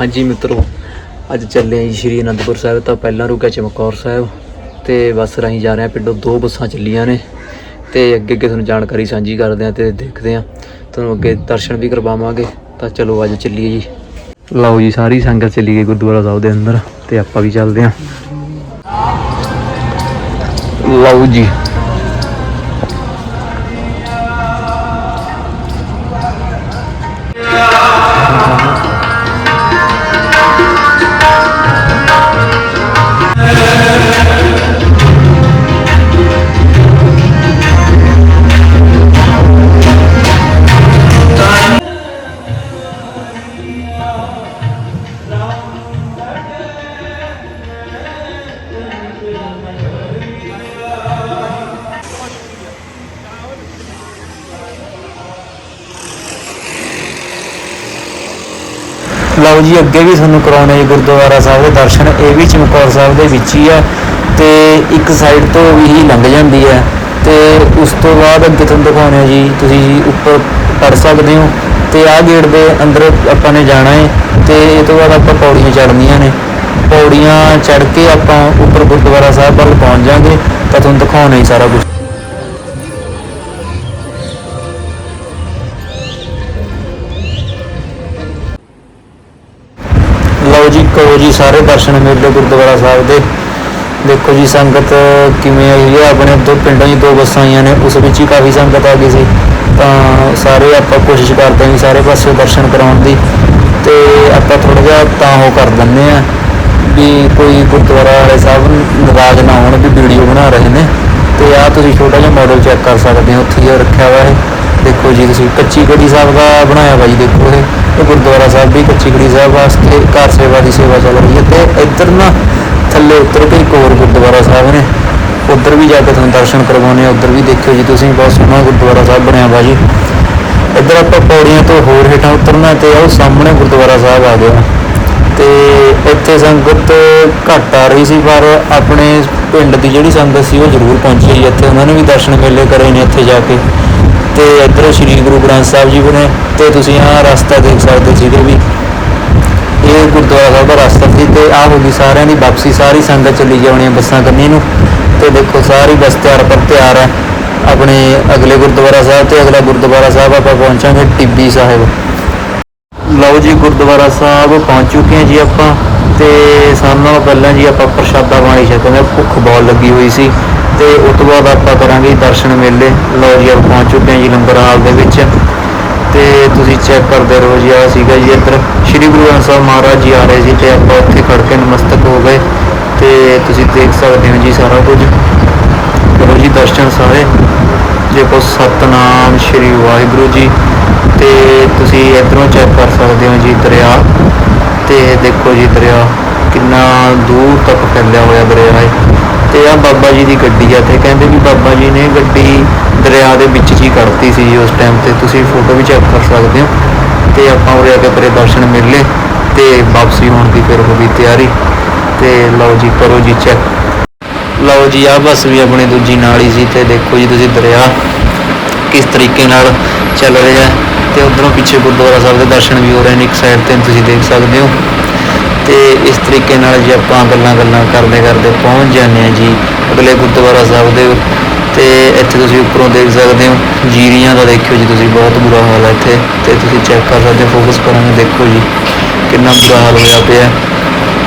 ਹਾਂਜੀ ਮਿੱਤਰੋ, ਅੱਜ ਚੱਲੇ ਆਂ ਜੀ ਸ਼੍ਰੀ ਅਨੰਦਪੁਰ ਸਾਹਿਬ ਤਾਂ ਪਹਿਲਾਂ ਰੁਕਿਆ ਚਮਕੌਰ ਸਾਹਿਬ ਤੇ ਬੱਸ ਰਾਹੀਂ ਜਾ ਰਹੇ ਆਂ ਪਿੰਡੋਂ ਦੋ ਬੱਸਾਂ ਚੱਲੀਆਂ ਨੇ ਤੇ ਅੱਗੇ ਅੱਗੇ ਤੁਹਾਨੂੰ ਜਾਣਕਾਰੀ ਸਾਂਝੀ ਕਰਦੇ ਹਾਂ ਤੇ ਦੇਖਦੇ ਹਾਂ ਤੁਹਾਨੂੰ ਅੱਗੇ ਦਰਸ਼ਨ ਵੀ ਕਰਵਾਵਾਂਗੇ, ਤਾਂ ਚਲੋ ਅੱਜ ਚੱਲੀਏ ਜੀ। ਲਓ ਜੀ, ਸਾਰੀ ਸੰਗਤ ਚੱਲੀ ਗਈ ਗੁਰਦੁਆਰਾ ਸਾਹਿਬ ਦੇ ਅੰਦਰ ਤੇ ਆਪਾਂ ਵੀ ਚੱਲਦੇ ਹਾਂ ਲਓ ਜੀ। ਲਓ ਜੀ, ਅੱਗੇ ਵੀ ਤੁਹਾਨੂੰ ਕਰਾਉਣੇ ਜੀ ਗੁਰਦੁਆਰਾ ਸਾਹਿਬ ਦੇ ਦਰਸ਼ਨ। ਇਹ ਵੀ ਚਮਕੌਰ ਸਾਹਿਬ ਦੇ ਵਿੱਚ ਹੀ ਹੈ ਤੇ ਇੱਕ ਸਾਈਡ ਤੋਂ ਵੀ ਲੰਘ ਜਾਂਦੀ ਹੈ ਤੇ ਉਸ ਤੋਂ ਬਾਅਦ ਅੱਗੇ ਤੁਹਾਨੂੰ ਦਿਖਾਉਣੇ ਆ ਜੀ, ਤੁਸੀਂ ਜੀ ਉੱਪਰ ਪੜ ਸਕਦੇ ਹੋ। ਤੇ ਆਹ ਗੇਟ ਦੇ ਅੰਦਰ ਆਪਾਂ ਨੇ ਜਾਣਾ ਹੈ ਤੇ ਇਹ ਤੋਂ ਬਾਅਦ ਆਪਾਂ ਪੌੜੀਆਂ ਚੜ੍ਹਨੀਆਂ ਨੇ। ਪੌੜੀਆਂ ਚੜ੍ਹ ਕੇ ਆਪਾਂ ਉੱਪਰ ਗੁਰਦੁਆਰਾ ਸਾਹਿਬ ਵੱਲ ਪਹੁੰਚ ਜਾਾਂਗੇ ਤਾਂ ਤੁਹਾਨੂੰ ਦਿਖਾਉਣਾ ਹੀ ਸਾਰਾ ਕੁਝ ਕਰੋ ਜੀ, ਸਾਰੇ ਦਰਸ਼ਨ ਮੇਲੇ ਗੁਰਦੁਆਰਾ ਸਾਹਿਬ ਦੇ। ਦੇਖੋ ਜੀ, ਸੰਗਤ ਕਿਵੇਂ ਆਈ ਹੈ। ਆਪਣੇ ਦੋ ਪਿੰਡਾਂ 'ਚ ਦੋ ਬੱਸਾਂ ਆਈਆਂ ਨੇ, ਉਸ ਵਿੱਚ ਹੀ ਕਾਫੀ ਸੰਗਤ ਆ ਗਈ ਸੀ। ਤਾਂ ਸਾਰੇ ਆਪਾਂ ਕੋਸ਼ਿਸ਼ ਕਰਦੇ ਹਾਂ ਵੀ ਸਾਰੇ ਪਾਸੇ ਦਰਸ਼ਨ ਕਰਾਉਣ ਦੀ। ਤੇ ਆਪਾਂ ਥੋੜਾ ਜਿਹਾ ਤਾਂ ਉਹ ਕਰ ਦਿੰਦੇ ਆ ਵੀ ਕੋਈ ਗੁਰਦੁਆਰਾ ਵਾਲੇ ਸਾਹਿਬ ਨਾਰਾਜ਼ ਨਾ ਹੋਣ ਵੀ ਵੀਡੀਓ ਬਣਾ ਰਹੇ ਨੇ। ਤੇ ਆ ਤੁਸੀਂ ਛੋਟਾ ਜਿਹਾ ਮਾਡਲ ਚੈੱਕ ਕਰ ਸਕਦੇ ਹੋ ਉੱਥੇ ਹੀ ਰੱਖਿਆ ਹੋਇਆ ਹੈ। ਦੇਖੋ ਜੀ, ਤੁਸੀਂ ਕੱਚੀ ਕੜੀ ਸਾਹਿਬ ਦਾ ਬਣਾਇਆ ਵਾ ਜੀ, ਦੇਖੋ ਇਹ। ਗੁਰਦੁਆਰਾ ਸਾਹਿਬ ਵੀ ਕੱਚੀ ਸਾਹਿਬ ਵਾਸਤੇ ਘਰ ਸੇਵਾ ਦੀ ਸੇਵਾ ਚੱਲ ਰਹੀ ਹੈ ਤੇ ਇੱਧਰ ਨਾ ਥੱਲੇ ਉੱਤਰ ਕੇ ਇੱਕ ਹੋਰ ਗੁਰਦੁਆਰਾ ਸਾਹਿਬ ਨੇ, ਉੱਧਰ ਵੀ ਜਾ ਕੇ ਤੁਹਾਨੂੰ ਦਰਸ਼ਨ ਕਰਵਾਉਣੇ ਆ ਉੱਧਰ ਵੀ ਦੇਖਿਓ ਜੀ ਤੁਸੀਂ, ਬਹੁਤ ਸੋਹਣਾ ਗੁਰਦੁਆਰਾ ਸਾਹਿਬ ਬਣਿਆ ਵਾ ਜੀ। ਇੱਧਰ ਆਪਾਂ ਪੌੜੀਆਂ ਤੋਂ ਹੋਰ ਹੇਠਾਂ ਉਤਰਨਾ ਤੇ ਉਹ ਸਾਹਮਣੇ ਗੁਰਦੁਆਰਾ ਸਾਹਿਬ ਆ ਗਿਆ। ਤੇ ਇੱਥੇ ਸੰਗਤ ਘੱਟ ਆ ਰਹੀ ਸੀ, ਪਰ ਆਪਣੇ ਪਿੰਡ ਦੀ ਜਿਹੜੀ ਸੰਗਤ ਸੀ ਉਹ ਜ਼ਰੂਰ ਪਹੁੰਚੀ ਜੀ। ਇੱਥੇ ਉਹਨਾਂ ਨੇ ਵੀ ਦਰਸ਼ਨ ਮੇਲੇ ਕਰੇ ਨੇ ਇੱਥੇ ਜਾ ਕੇ। ਤੇ ਇੱਧਰ ਸ੍ਰੀ ਗੁਰੂ ਗ੍ਰੰਥ ਸਾਹਿਬ ਜੀ ਬਣੇ ਤੇ ਤੁਸੀਂ ਆਹ ਰਸਤਾ ਦੇਖ ਸਕਦੇ ਸੀਗੇ ਵੀ। ਇਹ ਗੁਰਦੁਆਰਾ ਸਾਹਿਬ ਦਾ ਰਸਤਾ ਸੀ ਤੇ ਆਹ ਹੋ ਗਈ ਸਾਰਿਆਂ ਦੀ ਵਾਪਸੀ, ਸਾਰੀ ਸੰਗਤ ਚਲੀ ਜਾਣੀ ਹੈ ਬੱਸਾਂ ਕੰਨੀ ਨੂੰ। ਤੇ ਦੇਖੋ, ਸਾਰੀ ਬੱਸ ਤਿਆਰ ਪਰ ਤਿਆਰ ਹੈ ਆਪਣੇ ਅਗਲੇ ਗੁਰਦੁਆਰਾ ਸਾਹਿਬ ਤੇ ਅਗਲਾ ਗੁਰਦੁਆਰਾ ਸਾਹਿਬ ਆਪਾਂ ਪਹੁੰਚਾਂਗੇ ਟਿੱਬੀ ਸਾਹਿਬ। ਲਓ ਜੀ, ਗੁਰਦੁਆਰਾ ਸਾਹਿਬ ਪਹੁੰਚ ਚੁੱਕੇ ਹਾਂ ਜੀ ਆਪਾਂ। ਤੇ ਸਾਨੂੰ ਨਾਲੋਂ ਪਹਿਲਾਂ ਜੀ ਆਪਾਂ ਪ੍ਰਸ਼ਾਦਾ ਪਾਣੀ ਛਕਾਂਗੇ ਭੁੱਖ ਬਹੁਤ ਲੱਗੀ ਹੋਈ ਸੀ। ਤੇ ਉਸ ਤੋਂ ਬਾਅਦ ਆਪਾਂ ਕਰਾਂਗੇ ਦਰਸ਼ਨ ਮੇਲੇ। ਲਓ ਜੀ, ਆਪਾਂ ਪਹੁੰਚ ਚੁੱਕੇ ਹਾਂ ਜੀ ਲੰਗਰ ਹਾਲ ਦੇ ਵਿੱਚ। ਤੇ ਤੁਸੀਂ ਚੈੱਕ ਕਰਦੇ ਰਹੋ ਜੀ ਆ ਸੀਗਾ ਜੀ ਇੱਧਰ। ਸ਼੍ਰੀ ਗੁਰੂ ਗ੍ਰੰਥ ਸਾਹਿਬ ਮਹਾਰਾਜ ਜੀ ਆ ਰਹੇ ਸੀ ਤੇ ਆਪਾਂ ਉੱਥੇ ਖੜ ਕੇ ਨਮਸਤਕ ਹੋ ਗਏ। ਤੇ ਤੁਸੀਂ ਦੇਖ ਸਕਦੇ ਹੋ ਜੀ ਸਾਰਾ ਕੁਝ। ਕਰੋ ਜੀ, ਦਰਸ਼ਨ ਸਾਰੇ। ਜੇ ਦੇਖੋ, ਸਤਨਾਮ ਸ਼੍ਰੀ ਵਾਹਿਗੁਰੂ ਜੀ। ਤੇ ਤੁਸੀਂ ਇਧਰੋਂ ਚੈੱਕ ਕਰ ਸਕਦੇ ਹੋ ਜੀ ਦਰਿਆ। ਤੇ ਦੇਖੋ ਜੀ ਦਰਿਆ ਕਿੰਨਾ ਦੂਰ ਤੱਕ ਫੈਲਿਆ ਹੋਇਆ ਦਰਿਆ ਹੈ। ਤੇ ਆ ਬਾਬਾ ਜੀ ਦੀ ਗੱਡੀ ਆ ਤੇ ਕਹਿੰਦੇ ਵੀ ਬਾਬਾ ਜੀ ਨੇ ਗੱਡੀ ਦਰਿਆ ਦੇ ਵਿੱਚ 'ਚ ਹੀ ਕੱਢਤੀ ਸੀ ਜੀ ਉਸ ਟਾਈਮ ਤੇ। ਤੁਸੀਂ ਫੋਟੋ ਵੀ ਚੈੱਕ ਕਰ ਸਕਦੇ ਹੋ। ਤੇ ਆਪਾਂ ਉਰੇ ਆ ਕੇ ਕਰੇ ਦਰਸ਼ਨ ਮਿਲੇ ਤੇ ਵਾਪਸੀ ਹੋਣ ਦੀ ਫਿਰ ਹੋ ਗਈ ਤਿਆਰੀ। ਤੇ ਲਓ ਜੀ, ਕਰੋ ਜੀ ਚੈੱਕ ਲਓ ਜੀ ਆ ਬਸ ਵੀ ਆਪਣੇ ਦੂਜੀ ਨਾਲ ਹੀ ਸੀ ਤੇ ਦੇਖੋ ਜੀ ਤੁਸੀਂ ਦਰਿਆ ਕਿਸ ਤਰੀਕੇ ਨਾਲ ਚੱਲ ਰਿਹਾ। ਹੈ ਤੇ ਉਧਰੋਂ ਪਿੱਛੇ ਗੁਰਦੁਆਰਾ ਸਾਹਿਬ ਦੇ ਦਰਸ਼ਨ ਵੀ ਹੋ ਰਹੇ ਨੇ। ਇੱਕ ਸਾਈਡ ਤੇ ਤੁਸੀਂ ਦੇਖ ਸਕਦੇ ਹੋ। ਤੇ ਇਸ ਤਰੀਕੇ ਨਾਲ ਜੇ ਆਪਾਂ ਗੱਲਾਂ ਗੱਲਾਂ ਕਰਦੇ ਕਰਦੇ ਪਹੁੰਚ ਜਾਂਦੇ ਹਾਂ ਜੀ ਅਗਲੇ ਗੁਰਦੁਆਰਾ ਸਾਹਿਬ ਦੇ ਤੇ ਇੱਥੇ ਤੁਸੀਂ ਉੱਪਰੋਂ ਦੇਖ ਸਕਦੇ ਹੋ, ਜੀਰੀਆਂ ਦਾ ਦੇਖਿਓ ਜੀ ਤੁਸੀਂ, ਬਹੁਤ ਬੁਰਾ ਹਾਲ ਹੈ ਇੱਥੇ। ਤੇ ਤੁਸੀਂ ਚੈੱਕ ਕਰ ਸਕਦੇ ਹੋ ਫੋਕਸ ਕਰਾਂਗੇ ਦੇਖੋ ਜੀ, ਕਿੰਨਾ ਬੁਰਾ ਹਾਲ ਹੋਇਆ ਪਿਆ।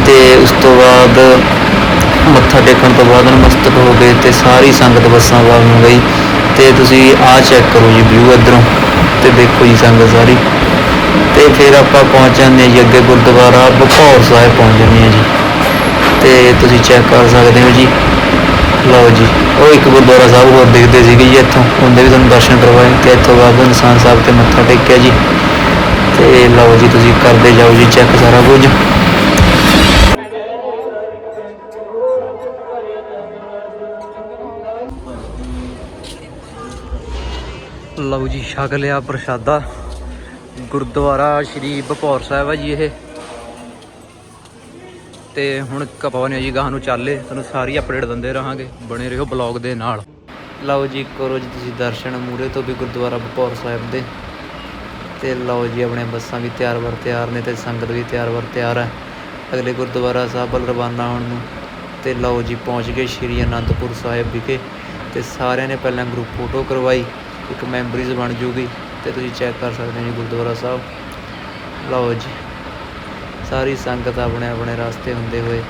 ਤੇ ਉਸ ਤੋਂ ਬਾਅਦ ਮੱਥਾ ਟੇਕਣ ਤੋਂ ਬਾਅਦ ਨਮਸਤਕ ਹੋ ਗਏ ਤੇ ਸਾਰੀ ਸੰਗਤ ਬੱਸਾਂ ਵੱਲ ਨੂੰ ਗਈ। ਤੇ ਤੁਸੀਂ ਆਹ ਚੈੱਕ ਕਰੋ ਜੀ ਵਿਊ ਇਧਰੋਂ। ਤੇ ਦੇਖੋ ਜੀ ਸੰਗਤ ਸਾਰੀ। ਤੇ ਫਿਰ ਆਪਾਂ ਪਹੁੰਚ ਜਾਂਦੇ ਹਾਂ ਜੀ ਅੱਗੇ ਗੁਰਦੁਆਰਾ ਬਖੌਰ ਸਾਹਿਬ ਪਹੁੰਚ ਜਾਂਦੇ ਹਾਂ ਜੀ। ਤੇ ਤੁਸੀਂ ਚੈੱਕ ਕਰ ਸਕਦੇ ਹੋ ਜੀ। ਲਓ ਜੀ, ਉਹ ਇੱਕ ਗੁਰਦੁਆਰਾ ਸਾਹਿਬ ਹੋਰ ਦਿਖਦੇ ਸੀਗੇ ਜੀ ਇੱਥੋਂ। ਉਹਦੇ ਵੀ ਤੁਹਾਨੂੰ ਦਰਸ਼ਨ ਕਰਵਾਏ ਤੇ ਇੱਥੋਂ ਬਾਅਦ ਨਿਸ਼ਾਨ ਸਾਹਿਬ ਤੇ ਮੱਥਾ ਟੇਕਿਆ ਜੀ। ਤੇ ਲਓ ਜੀ, ਤੁਸੀਂ ਕਰਦੇ ਜਾਓ ਜੀ ਚੈੱਕ ਸਾਰਾ ਕੁਝ। ਲਓ ਜੀ, ਛਕ ਲਿਆ ਪ੍ਰਸ਼ਾਦਾ। ਗੁਰਦੁਆਰਾ ਸ਼੍ਰੀ ਬਪੌਰ ਸਾਹਿਬ ਹੈ ਜੀ ਇਹ। ਤੇ ਹੁਣ ਕਪਾਉਣੇ ਜੀ ਗਾਹ ਨੂੰ ਚੱਲੇ। ਤੁਹਾਨੂੰ ਸਾਰੀ ਅਪਡੇਟ ਦਿੰਦੇ ਰਹਾਂਗੇ। ਬਣੇ ਰਹੋ ਬਲੌਗ ਦੇ ਨਾਲ। ਲਓ ਜੀ ਕਰੋ ਜੀ ਤੁਸੀਂ ਦਰਸ਼ਨ ਮੂਰੇ ਤੋਂ ਵੀ ਗੁਰਦੁਆਰਾ ਬਪੌਰ ਸਾਹਿਬ ਦੇ। ਤੇ ਲਓ ਜੀ, ਆਪਣੇ ਬੱਸਾਂ ਵੀ ਤਿਆਰ ਵਰ ਤਿਆਰ ਨੇ ਤੇ ਸੰਗਤ ਵੀ ਤਿਆਰ ਵਰ ਤਿਆਰ ਹੈ ਅਗਲੇ ਗੁਰਦੁਆਰਾ ਸਾਹਿਬ ਵੱਲ ਰਵਾਨਾ ਹੋਣ ਨੂੰ। ਤੇ ਲਓ ਜੀ, ਪਹੁੰਚ ਗਏ ਸ਼੍ਰੀ ਅਨੰਦਪੁਰ ਸਾਹਿਬ ਵਿਖੇ। ਤੇ ਸਾਰਿਆਂ ਨੇ ਪਹਿਲਾਂ ਗਰੁੱਪ ਫੋਟੋ ਕਰਵਾਈ। ਇੱਕ ਮੈਮਰੀਜ਼ ਬਣ ਜੂਗੀ। ਤੇ ਤੁਸੀਂ ਚੈੱਕ ਕਰ ਸਕਦੇ ਹੋ ਜੀ ਗੁਰਦੁਆਰਾ ਸਾਹਿਬ। ਲਓ ਜੀ, ਸਾਰੀ ਸੰਗਤ ਆਪਣੇ ਆਪਣੇ ਰਸਤੇ ਹੁੰਦੇ ਹੋਏ।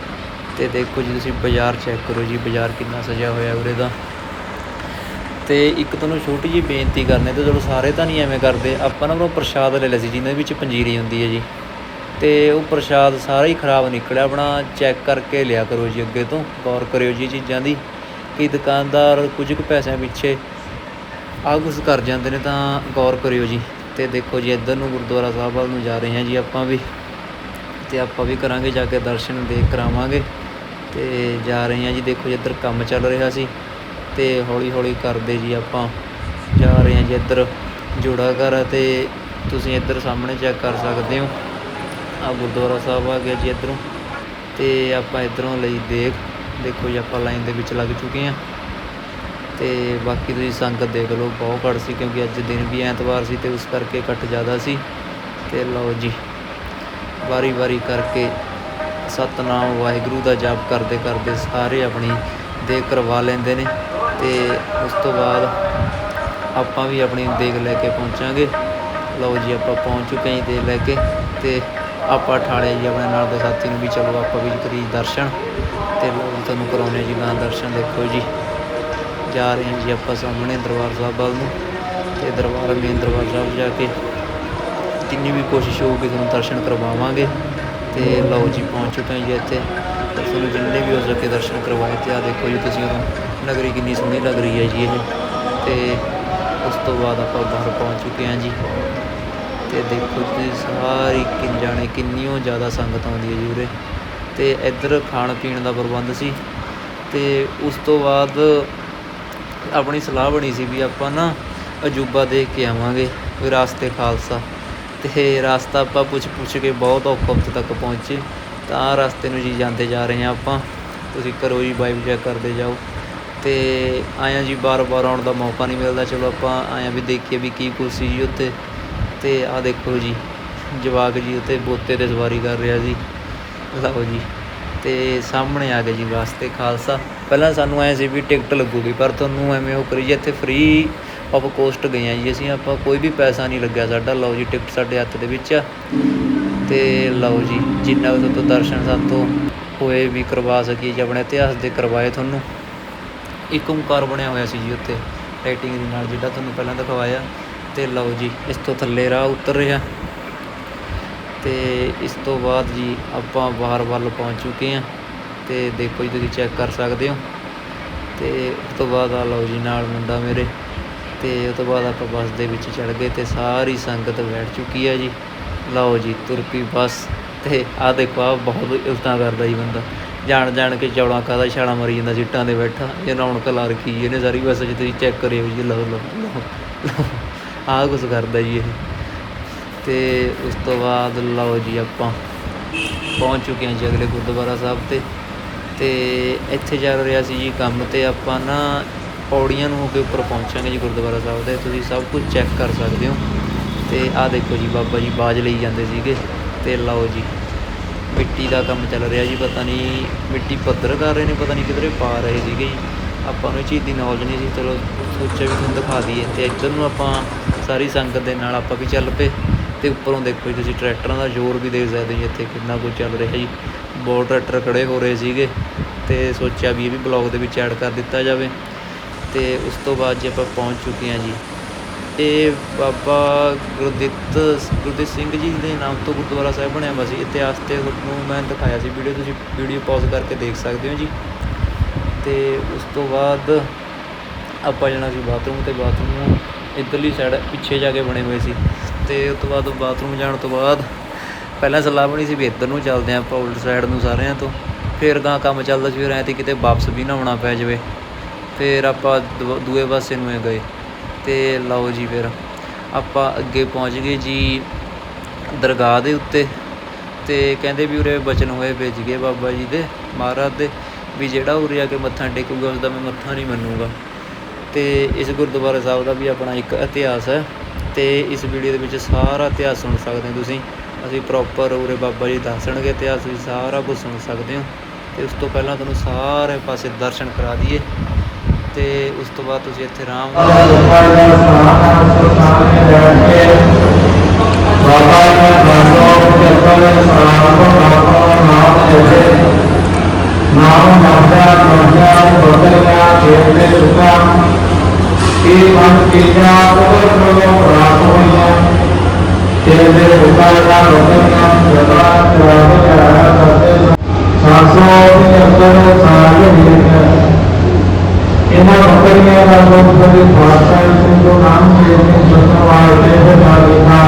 ਤੇ ਦੇਖੋ ਜੀ, ਤੁਸੀਂ ਬਾਜ਼ਾਰ ਚੈੱਕ ਕਰੋ ਜੀ, ਬਾਜ਼ਾਰ ਕਿੰਨਾ ਸਜਿਆ ਹੋਇਆ ਉਰੇ ਦਾ। ਤੇ ਇੱਕ ਤੁਹਾਨੂੰ ਛੋਟੀ ਜਿਹੀ ਬੇਨਤੀ ਕਰਨੀ, ਤੇ ਚਲੋ ਸਾਰੇ ਤਾਂ ਨਹੀਂ ਐਵੇਂ ਕਰਦੇ। ਆਪਾਂ ਨਾ ਉਹ ਪ੍ਰਸ਼ਾਦ ਲੈ ਲਿਆ ਸੀ, ਜਿਹਦੇ ਵਿੱਚ ਪੰਜੀਰੀ ਹੁੰਦੀ ਹੈ ਜੀ। ਤੇ ਉਹ ਪ੍ਰਸ਼ਾਦ ਸਾਰਾ ਹੀ ਖਰਾਬ ਨਿਕਲਿਆ, ਆਪਣਾ ਚੈੱਕ ਕਰਕੇ ਲਿਆ ਕਰੋ ਜੀ ਅੱਗੇ ਤੋਂ। ਗੌਰ ਕਰਿਓ ਜੀ ਚੀਜ਼ਾਂ ਦੀ, ਕਿ ਦੁਕਾਨਦਾਰ ਕੁਝ ਕੁ ਪੈਸਿਆਂ ਪਿੱਛੇ ਆਹ ਕੁਛ ਕਰ ਜਾਂਦੇ ਨੇ ਤਾਂ ਗੌਰ ਕਰਿਓ ਜੀ। ਤੇ ਦੇਖੋ ਜੀ, ਇੱਧਰ ਨੂੰ ਗੁਰਦੁਆਰਾ ਸਾਹਿਬ ਵੱਲ ਨੂੰ ਜਾ ਰਹੇ ਹਾਂ ਜੀ ਆਪਾਂ ਵੀ। ਤੇ ਆਪਾਂ ਵੀ ਕਰਾਂਗੇ ਜਾ ਕੇ ਦਰਸ਼ਨ, ਦੇਖ ਕਰਾਵਾਂਗੇ। ਤੇ ਜਾ ਰਹੇ ਹਾਂ ਜੀ, ਦੇਖੋ ਜੀ ਇੱਧਰ ਕੰਮ ਚੱਲ ਰਿਹਾ ਸੀ। ਤੇ ਹੌਲੀ ਹੌਲੀ ਕਰਦੇ ਜੀ ਆਪਾਂ। ਜਾ ਰਹੇ ਹਾਂ ਜੀ ਇੱਧਰ ਜੋੜਾ ਘਰ ਤੇ ਤੁਸੀਂ ਇੱਧਰ ਸਾਹਮਣੇ ਚੈੱਕ ਕਰ ਸਕਦੇ ਹੋ। ਆ ਗੁਰਦੁਆਰਾ ਸਾਹਿਬ ਆ ਗਿਆ ਜੀ ਇੱਧਰੋਂ। ਤੇ ਆਪਾਂ ਇੱਧਰੋਂ ਲਈ ਦੇਖ। ਦੇਖੋ ਜੀ ਆਪਾਂ ਲਾਈਨ ਦੇ ਵਿੱਚ ਲੱਗ ਚੁੱਕੇ ਹਾਂ। ਤੇ ਬਾਕੀ ਤੁਸੀਂ ਸੰਗਤ ਦੇਖ ਲਓ, ਬਹੁਤ ਘੱਟ ਸੀ ਕਿਉਂਕਿ ਅੱਜ ਦਿਨ ਵੀ ਐਤਵਾਰ ਸੀ ਤੇ ਉਸ ਕਰਕੇ ਇਕੱਠ ਜ਼ਿਆਦਾ ਸੀ। ਤੇ ਲਓ ਜੀ, ਵਾਰੀ ਵਾਰੀ ਕਰਕੇ ਸਤਨਾਮ, ਵਾਹਿਗੁਰੂ ਦਾ ਜਾਪ ਕਰਦੇ ਕਰਦੇ ਸਾਰੇ ਆਪਣੀ ਦੇਖ ਕਰਵਾ ਲੈਂਦੇ ਨੇ ਤੇ ਉਸ ਤੋਂ ਬਾਅਦ ਆਪਾਂ ਵੀ ਆਪਣੀ ਦੇਖ ਲੈ ਕੇ ਪਹੁੰਚਾਂਗੇ। ਲਓ ਜੀ, ਆਪਾਂ ਪਹੁੰਚ ਚੁੱਕੇ ਹਾਂ ਜੀ ਦੇਗ ਲੈ ਕੇ ਤੇ ਆਪਾਂ ਠਾਲੇ ਜੀ, ਆਪਣੇ ਨਾਲ ਦੇ ਸਾਥੀ ਨੂੰ ਵੀ ਚਲੋ ਆਪਾਂ ਵੀ ਕਰੀ ਦਰਸ਼ਨ। ਤੇ ਲਓ ਤੁਹਾਨੂੰ ਕਰਾਉਣੇ ਜੀ, ਨਾਲ ਦਰਸ਼ਨ ਦੇਖੋ ਜੀ। ਜਾ ਰਹੇ ਹਾਂ ਜੀ ਆਪਾਂ ਸਾਹਮਣੇ ਦਰਬਾਰ ਸਾਹਿਬ ਵੱਲ ਨੂੰ ਤੇ ਦਰਬਾਰ ਮੇਨ ਦਰਬਾਰ ਸਾਹਿਬ ਜਾ ਕੇ ਜਿੰਨੀ ਵੀ ਕੋਸ਼ਿਸ਼ ਹੋਊਗੀ ਤੁਹਾਨੂੰ ਦਰਸ਼ਨ ਕਰਵਾਵਾਂਗੇ ਤੇ ਲਓ ਜੀ, ਪਹੁੰਚ ਚੁੱਕੇ ਹਾਂ ਜੀ ਇੱਥੇ। ਤੇ ਤੁਹਾਨੂੰ ਜਿੰਨੇ ਵੀ ਹੋ ਸਕੇ ਦਰਸ਼ਨ ਕਰਵਾਏ ਤੇ ਆ ਦੇਖੋ ਜੀ, ਤੁਸੀਂ ਉਹ ਨਗਰੀ ਕਿੰਨੀ ਸੋਹਣੀ ਲੱਗ ਰਹੀ ਹੈ ਜੀ ਇਹ। ਤੇ ਉਸ ਤੋਂ ਬਾਅਦ ਆਪਾਂ ਬਾਹਰ ਪਹੁੰਚ ਚੁੱਕੇ ਹਾਂ ਜੀ। ਤੇ ਦੇਖੋ ਤੁਸੀਂ ਸਾਰੀ ਕਿੰਨ ਜਾਣੇ ਕਿੰਨੀਓ ਜ਼ਿਆਦਾ ਸੰਗਤ ਆਉਂਦੀ ਹੈ ਜੀ ਉਰੇ। ਤੇ ਇੱਧਰ ਖਾਣ ਪੀਣ ਦਾ ਪ੍ਰਬੰਧ ਸੀ। ਤੇ ਉਸ ਤੋਂ ਬਾਅਦ ਆਪਣੀ ਸਲਾਹ ਬਣੀ ਸੀ ਵੀ ਆਪਾਂ ਨਾ ਅਜੂਬਾ ਦੇਖ ਕੇ ਆਵਾਂਗੇ ਵਿਰਾਸਤੇ ਖਾਲਸਾ। ਤੇ ਰਸਤਾ ਆਪਾਂ ਪੁੱਛ ਪੁੱਛ ਕੇ ਬਹੁਤ ਔਖਾ ਉੱਥੇ ਤੱਕ ਪਹੁੰਚੇ। ਤਾਂ ਰਸਤੇ ਨੂੰ ਜੀ ਜਾਂਦੇ ਜਾ ਰਹੇ ਹਾਂ ਆਪਾਂ। ਤੁਸੀਂ ਕਰੋ ਜੀ ਬਾਈਕ ਚੈੱਕ ਕਰਦੇ ਜਾਓ। ਤੇ ਆਇਆ ਜੀ ਬਾਰ-ਬਾਰ ਆਉਣ ਦਾ ਮੌਕਾ ਨਹੀਂ ਮਿਲਦਾ। ਚਲੋ ਆਪਾਂ ਆਇਆ ਵੀ ਦੇਖੀਏ ਵੀ ਕੀ ਕੁਛ ਸੀ ਜੀ ਉੱਥੇ। ਤੇ ਆਹ ਦੇਖੋ ਜੀ, ਜਵਾਕ ਜੀ ਉੱਤੇ ਬੋਤੇ ਤੇ ਸਵਾਰੀ ਕਰ ਰਿਹਾ ਜੀ। ਲਓ ਜੀ। ਤੇ ਸਾਹਮਣੇ ਆ ਗਏ ਜੀ ਵਾਸਤੇ ਖਾਲਸਾ। ਪਹਿਲਾਂ ਸਾਨੂੰ ਐ ਸੀ ਵੀ ਟਿਕਟ ਲੱਗੂਗੀ, ਪਰ ਤੁਹਾਨੂੰ ਐਵੇਂ ਉਹ ਕਰੀ ਜੀ ਇੱਥੇ ਫ੍ਰੀ ਆਫ ਕੋਸਟ ਗਏ ਆ ਜੀ ਅਸੀਂ, ਆਪਾਂ ਕੋਈ ਵੀ ਪੈਸਾ ਨਹੀਂ ਲੱਗਿਆ ਸਾਡਾ। ਲਓ ਜੀ ਟਿਕਟ ਸਾਡੇ ਹੱਥ ਦੇ ਵਿੱਚ। ਆ ਤੇ ਲਓ ਜੀ, ਜਿੰਨਾ ਵੀ ਤੋਂ ਦਰਸ਼ਨ ਸਾਤੋਂ ਹੋਏ ਵੀ ਕਰਵਾ ਸਕੀਏ ਜੀ, ਆਪਣੇ ਇਤਿਹਾਸ ਦੇ ਕਰਵਾਏ ਤੁਹਾਨੂੰ। ਇੱਕ ਓਂਕਾਰ ਬਣਿਆ ਹੋਇਆ ਸੀ ਜੀ ਉੱਤੇ ਲਾਈਟਿੰਗ ਦੇ ਨਾਲ, ਜਿਹੜਾ ਤੁਹਾਨੂੰ ਪਹਿਲਾਂ ਦਿਖਾਇਆ। ਤੇ ਲਓ ਜੀ, ਇਸ ਤੋਂ ਥੱਲੇ ਰਾਹ ਉਤਰ ਰਿਹਾ। ਤੇ ਇਸ ਤੋਂ ਬਾਅਦ ਜੀ ਆਪਾਂ ਬਾਹਰ ਵੱਲ ਪਹੁੰਚ ਚੁੱਕੇ ਹਾਂ ਤੇ ਦੇਖੋ ਜੀ, ਤੁਸੀਂ ਚੈੱਕ ਕਰ ਸਕਦੇ ਹੋ। ਤੇ ਉਸ ਤੋਂ ਬਾਅਦ ਆ ਲਓ ਜੀ, ਨਾਲ ਮੁੰਡਾ ਮੇਰੇ। ਤੇ ਉਸ ਤੋਂ ਬਾਅਦ ਆਪਾਂ ਬੱਸ ਦੇ ਵਿੱਚ ਚੜ ਗਏ ਤੇ ਸਾਰੀ ਸੰਗਤ ਬੈਠ ਚੁੱਕੀ ਹੈ ਜੀ। ਲਓ ਜੀ, ਤੁਰ ਬੱਸ ਤੇ ਆ ਦੇਖੋ ਆ ਬਹੁਤ ਇਲਤਾਂ ਕਰਦਾ ਜੀ ਬੰਦਾ। ਜਾਣ ਜਾਣ ਕੇ ਚੌਲਾਂ ਕਾਦਾ ਛਾਲਾ ਮਰੀ ਜਾਂਦਾ, ਸੀਟਾਂ ਤੇ ਬੈਠਾ। ਇਹ ਰੌਣਕ ਲਾ ਰੱਖੀ ਇਹਨੇ ਸਾਰੀ ਬੱਸ 'ਚ ਤੁਸੀਂ ਚੈੱਕ ਕਰਿਓ ਜੀ ਲਓ ਲਓ ਲਓ। ਆਹ ਕੁਛ ਕਰਦਾ ਜੀ ਇਹ। ਤੇ ਉਸ ਤੋਂ ਬਾਅਦ ਲਓ ਜੀ ਆਪਾਂ ਪਹੁੰਚ ਚੁੱਕੇ ਹਾਂ ਜੀ ਅਗਲੇ ਗੁਰਦੁਆਰਾ ਸਾਹਿਬ ਤੇ। ਤੇ ਇੱਥੇ ਚੱਲ ਰਿਹਾ ਸੀ ਜੀ ਕੰਮ ਤੇ ਆਪਾਂ ਨਾ ਪੌੜੀਆਂ ਨੂੰ ਹੋ ਕੇ ਉੱਪਰ ਪਹੁੰਚਾਂਗੇ ਜੀ ਗੁਰਦੁਆਰਾ ਸਾਹਿਬ ਦੇ ਤੁਸੀਂ ਸਭ ਕੁਝ ਚੈੱਕ ਕਰ ਸਕਦੇ ਹੋ। ਤੇ ਆਹ ਦੇਖੋ ਜੀ ਬਾਬਾ ਜੀ ਬਾਜ ਲਈ ਜਾਂਦੇ ਸੀਗੇ ਤੇ ਲਓ ਜੀ, ਮਿੱਟੀ ਦਾ ਕੰਮ ਚੱਲ ਰਿਹਾ ਜੀ, ਪਤਾ ਨਹੀਂ ਮਿੱਟੀ ਪੱਧਰ ਕਰ ਰਹੇ ਨੇ, ਪਤਾ ਨਹੀਂ ਕਿਧਰੇ ਪਾ ਰਹੇ ਸੀਗੇ ਜੀ। ਆਪਾਂ ਨੂੰ ਇਹ ਚੀਜ਼ ਦੀ ਨੌਲੇਜ ਨਹੀਂ ਸੀ, ਚਲੋ ਸੋਚਿਆ ਵੀ ਤੁਹਾਨੂੰ ਦਿਖਾ ਦਈਏ। ਤੇ ਇੱਧਰ ਨੂੰ ਆਪਾਂ ਸਾਰੀ ਸੰਗਤ ਦੇ ਨਾਲ ਆਪਾਂ ਵੀ ਚੱਲ ਪਏ। ਤੇ ਉੱਪਰੋਂ ਦੇਖੋ ਜੀ, ਤੁਸੀਂ ਟਰੈਕਟਰਾਂ ਦਾ ਜ਼ੋਰ ਵੀ ਦੇਖ ਸਕਦੇ ਹੋ ਜੀ, ਇੱਥੇ ਕਿੰਨਾ ਕੁਝ ਚੱਲ ਰਿਹਾ ਜੀ। ਬਹੁਤ ਟਰੈਕਟਰ ਖੜੇ ਹੋ ਰਹੇ ਸੀਗੇ ਤੇ ਸੋਚਿਆ ਵੀ ਇਹ ਵੀ ਬਲੌਗ ਦੇ ਵਿੱਚ ਐਡ ਕਰ ਦਿੱਤਾ ਜਾਵੇ। ਤੇ ਉਸ ਤੋਂ ਬਾਅਦ ਜੀ ਆਪਾਂ ਪਹੁੰਚ ਚੁੱਕੇ ਹਾਂ ਜੀ। ਇਹ ਬਾਬਾ ਗੁਰਦਿੱਤ ਗੁਰਦਿੱਤ ਸਿੰਘ ਜੀ ਦੇ ਨਾਮ ਤੋਂ ਗੁਰਦੁਆਰਾ ਸਾਹਿਬ ਬਣਿਆ ਹੋਇਆ ਸੀ। ਇਤਿਹਾਸ ਤੇ ਤੁਹਾਨੂੰ ਮੈਂ ਦਿਖਾਇਆ ਸੀ ਵੀਡੀਓ, ਤੁਸੀਂ ਵੀਡੀਓ ਪੌਜ਼ ਕਰਕੇ ਦੇਖ ਸਕਦੇ ਹੋ ਜੀ। ਤੇ ਉਸ ਤੋਂ ਬਾਅਦ ਆਪਾਂ ਜਾਣਾ ਸੀ ਬਾਥਰੂਮ ਤੇ। ਬਾਥਰੂਮ ਇੱਧਰਲੀ ਸਾਈਡ ਪਿੱਛੇ ਜਾ ਕੇ ਬਣੇ ਹੋਏ ਸੀ। ਤੇ ਉਸ ਤੋਂ ਬਾਅਦ ਬਾਥਰੂਮ ਜਾਣ ਤੋਂ ਬਾਅਦ ਪਹਿਲਾਂ ਸਲਾਹ ਬਣੀ ਸੀ ਵੀ ਇੱਧਰ ਨੂੰ ਚੱਲਦੇ ਹਾਂ, ਆਪਾਂ ਉਲਟ ਸਾਈਡ ਨੂੰ ਸਾਰਿਆਂ ਤੋਂ। ਫਿਰ ਗਾਂ ਕੰਮ ਚੱਲਦਾ ਸੀ, ਫਿਰ ਐਂ ਤੀ ਕਿਤੇ ਵਾਪਸ ਵੀ ਨਾ ਆਉਣਾ ਪੈ ਜਾਵੇ। ਫਿਰ ਆਪਾਂ ਦੂ- ਦੂਏ ਪਾਸੇ ਨੂੰ ਗਏ। ਤੇ ਲਓ ਜੀ ਫਿਰ, ਆਪਾਂ ਅੱਗੇ ਪਹੁੰਚ ਗਏ ਜੀ ਦਰਗਾਹ ਦੇ ਉੱਤੇ। ਤੇ ਕਹਿੰਦੇ ਵੀ ਉਰੇ ਬਚਨ ਹੋਏ ਭੇਜ ਗਏ ਬਾਬਾ ਜੀ ਦੇ, ਮਹਾਰਾਜ ਦੇ, ਵੀ ਜਿਹੜਾ ਉਰੇ ਆ ਕੇ ਮੱਥਾ ਟੇਕੂਗਾ ਉਸ ਦਾ ਮੈਂ ਮੱਥਾ ਨਹੀਂ ਮੰਨੂਗਾ। ਤੇ ਇਸ ਗੁਰਦੁਆਰਾ ਸਾਹਿਬ ਦਾ ਵੀ ਆਪਣਾ ਇੱਕ ਇਤਿਹਾਸ ਹੈ। ਤੇ ਇਸ ਵੀਡੀਓ ਦੇ ਵਿੱਚ ਸਾਰਾ ਇਤਿਹਾਸ ਸੁਣ ਸਕਦੇ ਹੋ ਤੁਸੀਂ। ਅਸੀਂ ਪ੍ਰੋਪਰ ਉਰੇ ਬਾਬਾ ਜੀ ਦੱਸਣਗੇ ਇਤਿਹਾਸ ਵੀ ਸਾਰਾ ਕੁਝ ਸੁਣ ਸਕਦੇ ਹੋ। ਤੇ ਉਸ ਤੋਂ ਪਹਿਲਾਂ ਤੁਹਾਨੂੰ ਸਾਰੇ ਪਾਸੇ ਦਰਸ਼ਨ ਕਰਾ ਦਈਏ। ਤੇ ਉਸ ਤੋਂ ਬਾਅਦ ਤੁਸੀਂ ਇੱਥੇ ਆਰਾਮ ਬਾਬਾ ਜੀ ਨਾਮ ਨਾਮ ਨਾਮ ਨਾਮ ਮਾਤਾ ਬਦਲਿਆ ਖੇਤੇ ਸੁਖਾ ਇਹ ਮਨ ਕੀਆ ਕੋਲ ਕੋਲ ਪ੍ਰਾਪ ਹੋਈਆ ਤੇਰੇ ਹੁਕਮ ਦਾ ਬਦਲਿਆ ਜਪਾ ਕਰਾਵੇ ਕਰਾ ਕਰਤੇ ਸਾਸੋ ਦੇ ਅੰਦਰ ਸਾਰੇ ਹੀ ਇਹਨਾਂ ਬੱਕਰੀਆਂ ਦਾ ਲੋਕ ਕਦੇ ਬਾਦਸ਼ਾਹ ਸਿੰਘ ਤੋਂ ਨਾਮ ਦੇ ਨੇ ਸਤਵਾਰ ਦੇ ਬਤਾਲੀਆ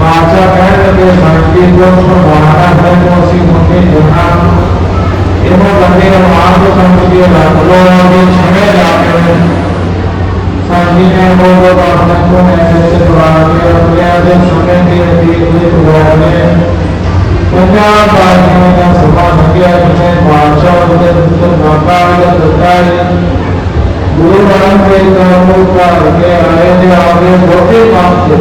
ਬਾਦਸ਼ਾਹ ਕਹਿਣ ਲੱਗੇ ਸੰਤੀ ਸੰਜੀ ਨੇ ਬੋਲੋ ਬਾਦਸ਼ਾਹ ਨੂੰ ਐਸੇ ਸੇ ਦੁਆ ਕੇ ਆਪਣੇ ਦੇ ਸੁਣੇ ਦੀ ਅਧੀਨ ਦੇ ਦੁਆ ਨੇ ਪੰਜਾਬ ਬਾਦਸ਼ਾਹ ਦਾ ਸੁਭਾ ਨਗਿਆ ਜਿਨੇ ਬਾਦਸ਼ਾਹ ਦੇ ਪੁੱਤਰ ਬਾਬਾ ਦਾ ਦਿੱਤਾ ਹੈ ਗੁਰੂ ਨਾਨਕ ਦੇਵ ਦਾ ਮੁਖ ਕੇ ਆਏ ਦੇ ਆਵੇ ਬਹੁਤੇ ਪਾਪ ਦੇ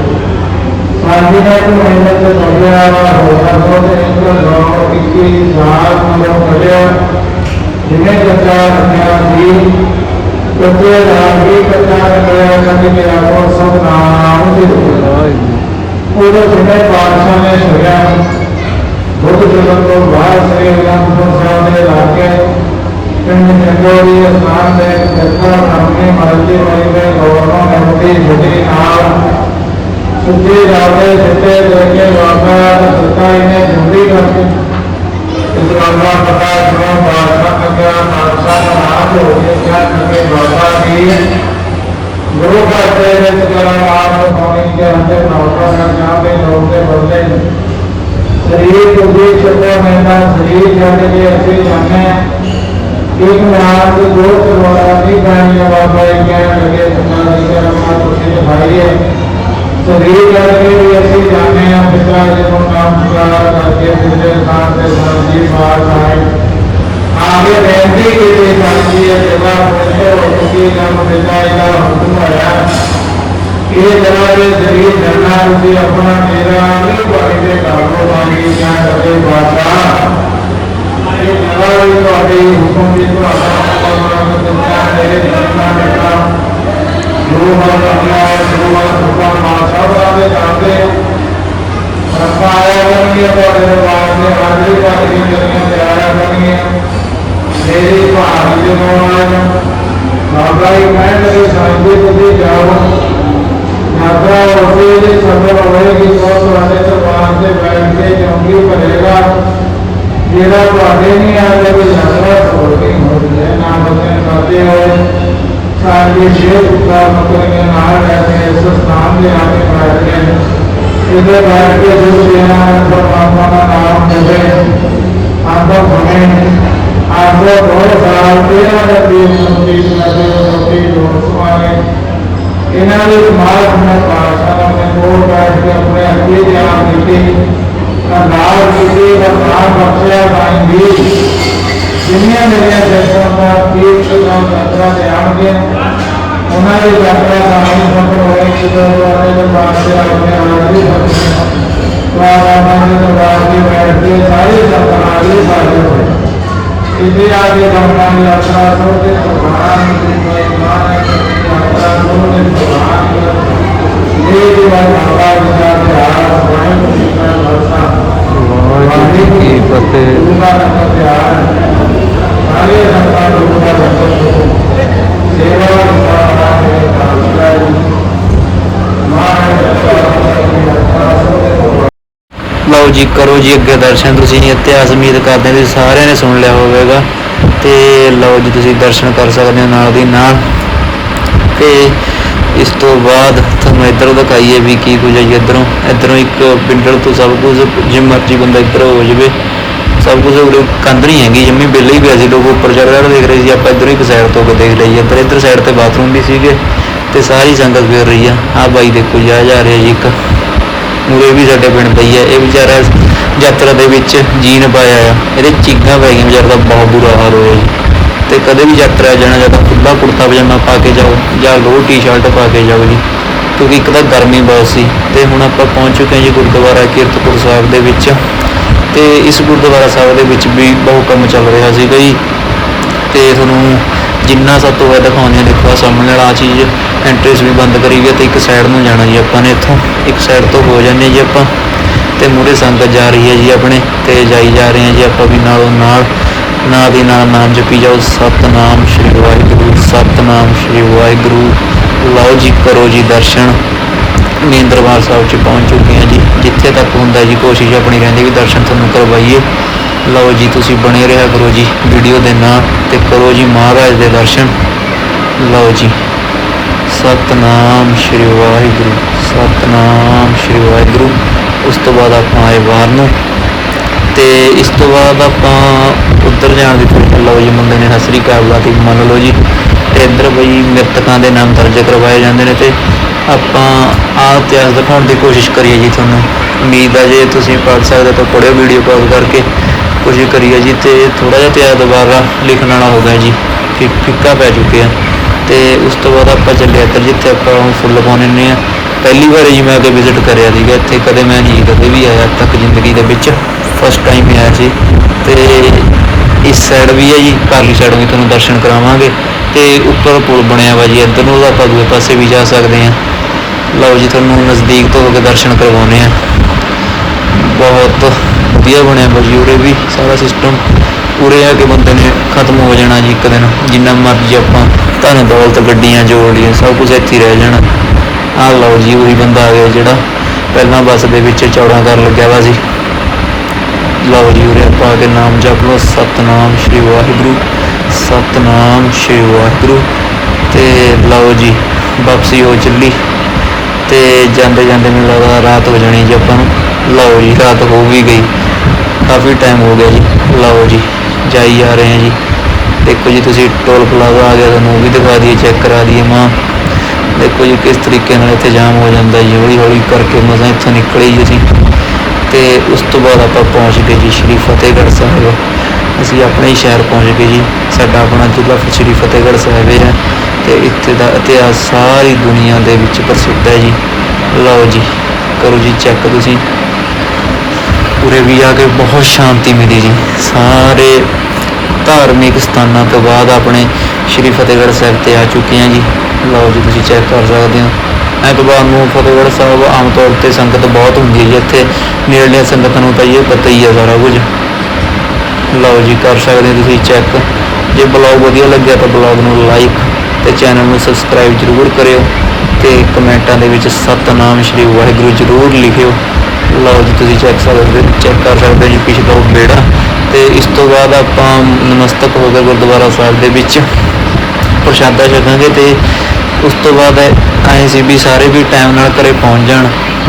ਸਾਡੀ ਨੇ ਕੋ ਮਿਹਨਤ ਤੇ ਬੜਿਆ ਵਾ ਹੋਇਆ ਉਹਦੇ ਇੱਕ ਨੌ ਇੱਕੀ ਸਾਲ ਮਤਲਬ ਪੜਿਆ ਜਿਨੇ ਜੱਜਾ ਰੱਖਿਆ ਸੀ ਕੱਚੇ ਰਾਗੀ ਕੱਚਾ ਰੱਖਿਆ ਕਦੇ ਮੇਰਾ ਕੋ ਸਭ ਨਾਮ ਦੇ ਉਹਦੇ ਜਿਨੇ ਬਾਦਸ਼ਾਹ ਨੇ ਸੁਣਿਆ ਬੁੱਧ ਜਗਤ ਤੋਂ ਬਾਹਰ ਸ੍ਰੀ ਅਨੰਦਪੁਰ ਸਾਹਿਬ ਦੇ ਇਲਾਕੇ ਪਿੰਡ ਜੰਗੋਰੀ ਸਥਾਨ ਦੇ ਜੱਥਾ ਸਾਹਮਣੇ ਮਰਜ਼ੀ ਵਾਲੀ ਦੇ ਗੌਰਵੋਂ ਨੇ ਮੁੱਢੀ ਛੁੱਟੀ ਨਾਲ ਸੁੱਚੇ ਜਾਵੇ ਸਿੱਤੇ ਦੇ ਕੇ ਬਾਬਾ ਸੁੱਤਾ ਇਹਨੇ ਜੁੰਡੀ ਕਰਕੇ ਇਸ ਬਾਬਾ ਪਤਾ ਜਿਵੇਂ ਬਾਦਸ਼ਾਹ ਅੱਗੇ ਮਾਨਸਾ ਦਾ ਨਾਮ ਹੋ ਗਿਆ ਕਿਆ ਕਿ ਬਾਬਾ ਜੀ ਗੁਰੂ ਘਰ ਦੇ ਵਿੱਚ ਕਰਨ ਆਪ ਪਾਣੀ ਦੇ ਅੰਦਰ ਨੌਕਰਾਂ ਕਰ ਜਾਂਦੇ ਲੋਕ ਦੇ ਬਦਲੇ ਸਰੀਰ ਤੁਝੇ ਛੱਡਿਆ ਮੈਂਦਾ ਸਰੀਰ ਛੱਡ ਕੇ ਅਸੀਂ ਜਾਂਦੇ ਹਾਂ ਇੱਕ ਨਾਮ ਦੇ ਦੋ ਕਰਵਾਇਆ ਨਹੀਂ ਗਾਣੀਆਂ ਬਾਬਾ ਇਹ ਕਹਿਣ ਲੱਗੇ ਸਮਾਂ ਦੀ ਕਰਮਾ ਤੁਸੀਂ ਭਾਈਏ ਸਰੀਰ ਛੱਡ ਕੇ ਵੀ ਅਸੀਂ ਜਾਂਦੇ ਹਾਂ ਪਿਤਾ ਜੀ ਨੂੰ ਨਾਮ ਪੁਕਾਰ ਕਰਕੇ ਜਿਹੜੇ ਥਾਂ ਤੇ ਸੰਜੀ ਬਾਤ ਆਏ ਆਗੇ ਬੇਨਤੀ ਕੀਤੀ ਜਾਂਦੀ ਹੈ ਸੇਵਾ ਪੁੱਛੋ ਤੁਸੀਂ ਨਾਮ ਪਿਤਾ ਜੀ ਦਾ ਹੁਕਮ ਹੋਇਆ ਇਹ ਜਨਾ ਦੇ ਸਰੀਰ ਜਨਾ ਤੁਸੀਂ ਆਪਣਾ ਮੇਰਾ ਨਹੀਂ ਪਾਣੀ ਦੇ ਕਾਰੋ ਬਾਣੀ ਜਾਂ ਕਦੇ ਬਾਤਾ ਇਹ ਜਨਾ ਵੀ ਤੁਹਾਡੇ ਹੁਕਮ ਦੀ ਤੁਹਾਡਾ ਪਰਮਾਤਮਾ ਦੇ ਚਾਹ ਮੇਰੇ ਜਨਾ ਬੇਟਾ ਜੋ ਮਨ ਆਪਣਾ ਜੋ ਮਨ ਹੁਕਮ ਮਾ ਮੇਰੀ ਭਾਗ ਦੇ ਮੋਹਨ ਬਾਬਾ ਜੀ ਕਹਿਣ ਲੱਗੇ ਸਾਈਂ ਤੁਸੀਂ ਜਾਓ ਮਾਤਰਾ ਉਸੇ ਦੇ ਸਬਰ ਹੋਏਗੀ ਸੋ ਤੁਹਾਡੇ ਦਰਬਾਰ ਤੇ ਬੈਠ ਕੇ ਚੌਂਕੀ ਭਰੇਗਾ। ਜਿਹੜਾ ਤੁਹਾਡੇ ਨਹੀਂ ਆਉਂਦਾ ਵੀ ਯਾਤਰਾ ਛੋੜਨੀ ਹੁੰਦੀ ਹੈ ਨਾ ਬਚਨ ਕਰਦੇ ਹੋਏ, ਸਾਡੀ ਸ਼ੇਰ ਉੱਤਾ ਮਕਰੀਆਂ ਨਾਲ ਰਹਿ ਕੇ ਇਸ ਸਥਾਨ ਦੇ ਆ ਬੈਠ ਗਏ ਇਹਦੇ ਬੈਠ ਕੇ ਜੋ ਦੇਣਾ ਪਰਮਾਤਮਾ ਦਾ ਨਾਮ ਹੋਵੇ, ਆਪ ਬਣੇ। ਆਪ ਬਹੁਤ ਸਾਲ ਤੇਰਾ ਦਾ ਦੇਵ ਸੰਤੀ ਨਦੇ ਲੋਕ ਸਮਾਏ ਇਹਨਾਂ ਦੇ ਦਿਮਾਗ में ਪਾਸ਼ਾ ਨੇ ਕੋਲ ਬੈਠ ਕੇ ਆਪਣੇ ਅੱਗੇ ਜਾਣ ਦਿੱਤੀ। ਨਾਲ ਕੀਤੀ ਵਰਦਾਨ ਬਖਸ਼ਿਆ ਪਾਏਂਗੀ ਜਿੰਨੀਆਂ ਮੇਰੀਆਂ ਜਨਤਾਂ ਦਾ ਤੀਰਥ ਦਾ ਯਾਤਰਾ ਤੇ ਆਉਣਗੇ ਉਹਨਾਂ ਦੀ ਯਾਤਰਾ ਸਾਹਮਣੇ ਸਫਲ ਹੋਏਗੀ ਜਦੋਂ ਉਹਨਾਂ ਦੇ ਪਾਸੇ ਆਪਣੇ ਆਦਰੀ ਵਾਰਾ ਮਾਨੇ ਦੇ ਬਾਅਦ ਬੈਠ ਕੇ ਸਾਰੇ ਸੰਤਾਂ ਆਗੇ ਸਾਰੇ ਹੋਏ ਇੱਥੇ ਆ ਕੇ ਗੰਗਾ ਦੀ ਯਾਤਰਾ ਸੋਤੇ ਭਗਵਾਨ ਦੀ ਮਾਨ ਯਾਤਰਾ ਸੋਤੇ ਭਗਵਾਨ ਇਹ ਦੀ ਵਾਰ ਬਾਬਾ ਜੀ ਜੀ, ਕਰੋ ਜੀ ਅੱਗੇ ਦਰਸ਼ਨ, ਤੁਸੀਂ ਇਤਿਹਾਸ ਉਮੀਦ ਕਰਦੇ ਹਾਂ ਸਾਰਿਆਂ ਨੇ ਸੁਣ ਲਿਆ ਹੋਵੇਗਾ। ਤੇ ਲਓ ਜੀ, ਤੁਸੀਂ ਦਰਸ਼ਨ ਕਰ ਸਕਦੇ ਹੋ ਨਾਲ ਦੀ ਨਾਲ। ਤੇ ਇਸ ਤੋਂ ਬਾਅਦ ਤੁਹਾਨੂੰ ਇੱਧਰੋਂ ਦਿਖਾਈਏ ਵੀ ਕੀ ਕੁਝ ਹੈ ਜੀ ਇੱਧਰੋਂ। ਇੱਧਰੋਂ ਇੱਕ ਪਿੰਡਲ ਤੋਂ ਸਭ ਕੁਝ ਜੇ ਮਰਜ਼ੀ ਬੰਦਾ ਇੱਧਰ ਹੋ ਜਾਵੇ। ਸਭ ਕੁਝ ਉਰੇ ਕੰਧ ਨਹੀਂ ਹੈਗੀ, ਜੰਮੀ ਬਿੱਲੇ ਹੀ ਪਿਆ ਸੀ, ਲੋਕ ਉੱਪਰ ਚੜ੍ਹ ਚੜ੍ਹ ਦੇਖ ਰਹੇ ਸੀ। ਆਪਾਂ ਇੱਧਰੋਂ ਇੱਕ ਸਾਈਡ ਤੋਂ ਕੇ ਦੇਖ ਲਈਏ, ਇੱਧਰ ਇੱਧਰ ਸਾਈਡ ਤੇ ਬਾਥਰੂਮ ਵੀ ਸੀਗੇ ਤੇ ਸਾਰੀ ਸੰਗਤ ਫਿਰ ਰਹੀ ਆ। ਆਹ ਬਾਈ ਦੇਖੋ, ਜੀ ਆ ਜਾ ਰਿਹਾ ਜੀ ਇੱਕ। ਮੂਰੇ ਵੀ ਸਾਡੇ ਪਿੰਡ ਦਾ ਹੀ ਹੈ ਇਹ ਵਿਚਾਰਾ ਯਾਤਰਾ ਦੇ ਵਿੱਚ ਜੀਨ ਪਾਇਆ ਆ। ਇਹਦੇ ਚੀਕਾਂ ਪੈ ਗਈਆਂ ਵਿਚਾਰਾ ਦਾ, ਬਹੁਤ ਬੁਰਾ ਹਾਲ ਹੋਇਆ ਜੀ। ਤੇ ਕਦੇ ਵੀ ਯਾਤਰਾ ਜਾਣਾ ਜਾਂ ਤਾਂ ਖੁੱਲਾ ਕੁੜਤਾ ਪਜਾਮਾ ਪਾ ਕੇ ਜਾਓ ਜਾਂ ਲੋਅਰ ਟੀ-ਸ਼ਰਟ ਪਾ ਕੇ ਜਾਓ ਜੀ। ਕਿਉਂਕਿ ਇੱਕ ਤਾਂ ਗਰਮੀ ਬਹੁਤ ਸੀ। ਤੇ ਹੁਣ ਆਪਾਂ ਪਹੁੰਚ ਚੁੱਕੇ ਹਾਂ ਜੀ ਗੁਰਦੁਆਰਾ ਕੀਰਤਪੁਰ ਸਾਹਿਬ ਦੇ ਵਿੱਚ। ਤੇ ਇਸ ਗੁਰਦੁਆਰਾ ਸਾਹਿਬ ਦੇ ਵਿੱਚ ਵੀ ਬਹੁਤ ਕੰਮ ਚੱਲ ਰਿਹਾ ਸੀਗਾ ਜੀ। ਤੇ ਤੁਹਾਨੂੰ ਜਿੰਨਾ ਸਭ ਤੋਂ ਵੱਧ ਦਿਖਾਉਂਦੇ ਆ ਦੇਖੋ ਸਾਹਮਣੇ ਵਾਲਾ ਆਹ ਚੀਜ਼। ਐਂਟਰੀਸ ਵੀ ਬੰਦ ਕਰੀ ਗਈ ਹੈ ਤੇ ਇੱਕ ਸਾਈਡ ਨੂੰ ਜਾਣਾ ਜੀ ਆਪਾਂ ਨੇ ਇੱਥੋਂ, ਇੱਕ ਸਾਈਡ ਤੋਂ ਹੋ ਜਾਂਦੇ ਜੀ ਆਪਾਂ। ਤੇ ਮੂਹਰੇ ਸੰਗਤ ਜਾ ਰਹੀ ਹੈ ਜੀ ਆਪਣੇ, ਤੇ ਜਾਈ ਜਾ ਰਹੇ ਹਾਂ ਜੀ ਆਪਾਂ ਵੀ ਨਾਲੋਂ ਨਾਲ। ਨਾ ਦੀ ਨਾਲ ਨਾਮ ਜਪੀ ਜਾਓ, ਸਤਨਾਮ ਸ਼੍ਰੀ ਵਾਹਿਗੁਰੂ, ਸਤਨਾਮ ਸ਼੍ਰੀ ਵਾਹਿਗੁਰੂ। ਲਓ ਜੀ, ਕਰੋ ਜੀ ਦਰਸ਼ਨ। ਮੇਨ ਦਰਬਾਰ ਸਾਹਿਬ 'ਚ ਪਹੁੰਚ ਚੁੱਕੇ ਹਾਂ ਜੀ। ਜਿੱਥੇ ਤੱਕ ਹੁੰਦਾ ਜੀ ਕੋਸ਼ਿਸ਼ ਆਪਣੀ ਰਹਿੰਦੀ ਵੀ ਦਰਸ਼ਨ ਤੁਹਾਨੂੰ ਕਰਵਾਈਏ। ਲਓ ਜੀ, ਤੁਸੀਂ ਬਣੇ ਰਿਹਾ ਕਰੋ ਜੀ ਵੀਡੀਓ ਦੇ ਨਾਲ ਤੇ ਕਰੋ ਜੀ ਮਹਾਰਾਜ ਦੇ ਦਰਸ਼ਨ। ਲਓ ਜੀ। ਸਤਨਾਮ ਸ਼੍ਰੀ ਵਾਹਿਗੁਰੂ, ਸਤਨਾਮ ਸ਼੍ਰੀ ਵਾਹਿਗੁਰੂ। ਉਸ ਤੋਂ ਬਾਅਦ ਆਪਾਂ ਆਏ ਬਾਹਰ ਨੂੰ ਤੇ ਇਸ ਤੋਂ ਬਾਅਦ ਆਪਾਂ ਉੱਧਰ ਜਾਣ ਦੀ ਥੋੜੀ ਲਓ ਜੀ ਮੁੰਡੇ ਨੇ ਹਸਰੀ ਕਾਬਲਾ ਦੀ ਮੰਨ ਲਓ ਜੀ। ਤੇ ਇੱਧਰ ਬਈ ਮ੍ਰਿਤਕਾਂ ਦੇ ਨਾਮ ਦਰਜ ਕਰਵਾਏ ਜਾਂਦੇ ਨੇ ਤੇ ਆਪਾਂ ਆਹ ਇਤਿਹਾਸ ਦਿਖਾਉਣ ਦੀ ਕੋਸ਼ਿਸ਼ ਕਰੀਏ ਜੀ ਤੁਹਾਨੂੰ। ਉਮੀਦ ਆ ਜੇ ਤੁਸੀਂ ਪੜ੍ਹ ਸਕਦੇ ਤਾਂ ਪੜ੍ਹਿਓ ਵੀਡੀਓ ਕਾਲ ਕਰਕੇ। ਕੋਸ਼ਿਸ਼ ਕਰੀਏ ਜੀ ਤੇ ਥੋੜਾ ਜਿਹਾ ਇਤਿਹਾਸ ਦੁਬਾਰਾ ਲਿਖਣ ਵਾਲਾ ਹੋ ਗਿਆ ਜੀ, ਕਿ ਫਿੱਕਾ ਪੈ ਚੁੱਕਿਆ। ਤੇ ਉਸ ਤੋਂ ਬਾਅਦ ਆਪਾਂ ਚੱਲੇ ਇੱਧਰ ਜਿੱਥੇ ਆਪਾਂ ਫੁੱਲ ਪਾਉਣੇ ਨੇ ਆ। ਪਹਿਲੀ ਵਾਰ ਜੀ ਮੈਂ ਅੱਗੇ ਵਿਜ਼ਿਟ ਕਰਿਆ ਸੀਗਾ, ਇੱਥੇ ਕਦੇ ਮੈਂ ਨਹੀਂ ਕਦੇ ਵੀ ਆਇਆ ਅੱਜ ਤੱਕ ਜ਼ਿੰਦਗੀ ਦੇ ਵਿੱਚ। ਫਸਟ ਟਾਈਮ ਆਇਆ ਸੀ ਤੇ ਇਸ ਸਾਈਡ ਵੀ ਹੈ ਜੀ, ਪਰਲੀ ਸਾਈਡ ਵੀ ਤੁਹਾਨੂੰ ਦਰਸ਼ਨ ਕਰਾਵਾਂਗੇ। ਤੇ ਉੱਪਰ ਪੁਲ ਬਣਿਆ ਵਾ ਜੀ, ਇੱਧਰ ਨੂੰ ਉਹਦਾ ਆਪਾਂ ਦੂਏ ਪਾਸੇ ਵੀ ਜਾ ਸਕਦੇ ਹਾਂ। ਲਓ ਜੀ, ਤੁਹਾਨੂੰ ਨਜ਼ਦੀਕ ਤੋਂ ਹੋ ਕੇ ਦਰਸ਼ਨ ਕਰਵਾਉਣੇ ਆ ਬਹੁਤ ਵਧੀਆ ਬਣਿਆ ਵਾ ਜੀ ਉਰੇ ਵੀ ਸਾਰਾ ਸਿਸਟਮ ਉਰੇ ਆ ਕੇ ਬੰਦੇ ਨੇ ਖਤਮ ਹੋ ਜਾਣਾ ਜੀ ਇੱਕ ਦਿਨ, ਜਿੰਨਾ ਮਰਜ਼ੀ ਆਪਾਂ ਧਨ ਦੌਲਤ, ਗੱਡੀਆਂ ਜੋੜ ਲਈਏ ਸਭ ਕੁਝ ਇੱਥੇ ਰਹਿ ਜਾਣਾ। ਆਹ ਲਓ ਜੀ, ਉਹੀ ਬੰਦਾ ਆ ਗਿਆ ਜਿਹੜਾ ਪਹਿਲਾਂ ਬੱਸ ਦੇ ਵਿੱਚ ਚੌੜਾ ਕਰਨ ਲੱਗਿਆ ਵਾ ਸੀ। ਲਓ ਜੀ ਉਰੇ ਆਪਾਂ ਕੇ ਨਾਮ ਜਪ ਲਓ। ਸਤਨਾਮ ਸ਼੍ਰੀ ਵਾਹਿਗੁਰੂ, ਸਤਨਾਮ ਸ਼੍ਰੀ ਵਾਹਿਗੁਰੂ। ਤੇ ਲਓ ਜੀ, ਵਾਪਸੀ ਹੋ ਚੱਲੀ। ਤੇ ਜਾਂਦੇ ਜਾਂਦੇ ਮੈਨੂੰ ਲੱਗਦਾ ਰਾਤ ਹੋ ਜਾਣੀ ਜੀ ਆਪਾਂ ਨੂੰ। ਲਓ ਜੀ, ਰਾਤ ਹੋ ਵੀ ਗਈ। ਕਾਫੀ ਟਾਈਮ ਹੋ ਗਿਆ ਜੀ। ਲਓ ਜੀ, ਜਾਈ ਆ ਰਹੇ ਹਾਂ ਜੀ। ਦੇਖੋ ਜੀ, ਤੁਸੀਂ ਟੋਲ ਪਲਾਜ਼ਾ ਆ ਗਿਆ ਤੁਹਾਨੂੰ, ਉਹ ਵੀ ਦਿਖਾ ਦਈਏ ਚੈੱਕ ਕਰਾ ਦਈਏ ਮਾਂ। ਦੇਖੋ ਜੀ, ਕਿਸ ਤਰੀਕੇ ਨਾਲ ਇੱਥੇ ਜਾਮ ਹੋ ਜਾਂਦਾ ਜੀ ਹੌਲੀ ਹੌਲੀ ਕਰਕੇ ਮਸਾਂ ਇੱਥੋਂ ਨਿਕਲੇ ਜੀ ਅਸੀਂ। ਤੇ ਉਸ ਤੋਂ ਬਾਅਦ ਆਪਾਂ ਪਹੁੰਚ ਗਏ ਜੀ ਸ਼੍ਰੀ ਫਤਿਹਗੜ੍ਹ ਸਾਹਿਬ। ਅਸੀਂ ਆਪਣੇ ਹੀ ਸ਼ਹਿਰ ਪਹੁੰਚ ਗਏ ਜੀ। ਸਾਡਾ ਆਪਣਾ ਜ਼ਿਲ੍ਹਾ ਸ਼੍ਰੀ ਫਤਿਹਗੜ੍ਹ ਸਾਹਿਬ ਹੈ। ਤੇ ਇੱਥੇ ਦਾ ਇਤਿਹਾਸ ਸਾਰੀ ਦੁਨੀਆ ਦੇ ਵਿੱਚ ਪ੍ਰਸਿੱਧ ਹੈ ਜੀ। ਲਓ ਜੀ, ਕਰੋ ਜੀ ਚੈੱਕ ਤੁਸੀਂ। ਉਰੇ ਵੀ ਆ ਕੇ ਬਹੁਤ ਸ਼ਾਂਤੀ ਮਿਲੀ ਜੀ। ਸਾਰੇ ਧਾਰਮਿਕ ਸਥਾਨਾਂ ਤੋਂ ਬਾਅਦ ਆਪਣੇ ਸ਼੍ਰੀ ਫਤਿਹਗੜ੍ਹ ਸਾਹਿਬ ਤੇ ਆ ਚੁੱਕੇ ਹਾਂ ਜੀ। ਲਓ ਜੀ, ਤੁਸੀਂ ਚੈੱਕ ਕਰ ਸਕਦੇ ਹੋ। ਐਤਵਾਰ ਨੂੰ ਫਤਿਹਗੜ੍ਹ ਸਾਹਿਬ ਆਮ ਤੌਰ ਤੇ ਸੰਗਤ ਬਹੁਤ ਹੁੰਦੀ ਹੈ ਜੀ। ਇੱਥੇ ਨੇੜਲੀਆਂ ਸੰਗਤਾਂ ਨੂੰ ਤਾਂ ਇਹ ਪਤਾ ਹੀ ਹੈ ਸਾਰਾ ਕੁਝ। ਲਓ ਜੀ, ਕਰ ਸਕਦੇ ਹੋ ਤੁਸੀਂ ਚੈੱਕ ਜੇ ਬਲੌਗ ਵਧੀਆ ਲੱਗਿਆ ਤਾਂ ਬਲੌਗ ਨੂੰ ਲਾਈਕ ਤੇ ਚੈਨਲ ਨੂੰ ਸਬਸਕ੍ਰਾਈਬ ਜ਼ਰੂਰ ਕਰਿਓ ਤੇ ਕਮੈਂਟਾਂ ਦੇ ਵਿੱਚ ਸਤਨਾਮ ਸ਼੍ਰੀ ਵਾਹਿਗੁਰੂ ਜ਼ਰੂਰ ਲਿਖਿਓ। ਲਓ ਜੀ, ਤੁਸੀਂ ਚੈੱਕ ਸਕਦੇ ਚੈੱਕ ਕਰ ਸਕਦੇ ਹੋ ਜੀ, ਪਿਛਲਾ ਉਹ ਬੇੜਾ ਤੇ ਇਸ ਤੋਂ ਬਾਅਦ ਆਪਾਂ ਨਮਸਤਕ ਹੋ ਕੇ ਗੁਰਦੁਆਰਾ ਸਾਹਿਬ ਦੇ ਵਿੱਚ। ਪ੍ਰਸ਼ਾਦਾ ਛਕਾਂਗੇ ਤੇ ਉਸ ਤੋਂ ਬਾਅਦ ਆਏ ਸੀ ਵੀ ਸਾਰੇ ਵੀ ਟਾਈਮ ਨਾਲ ਘਰੇ ਪਹੁੰਚ ਜਾਣ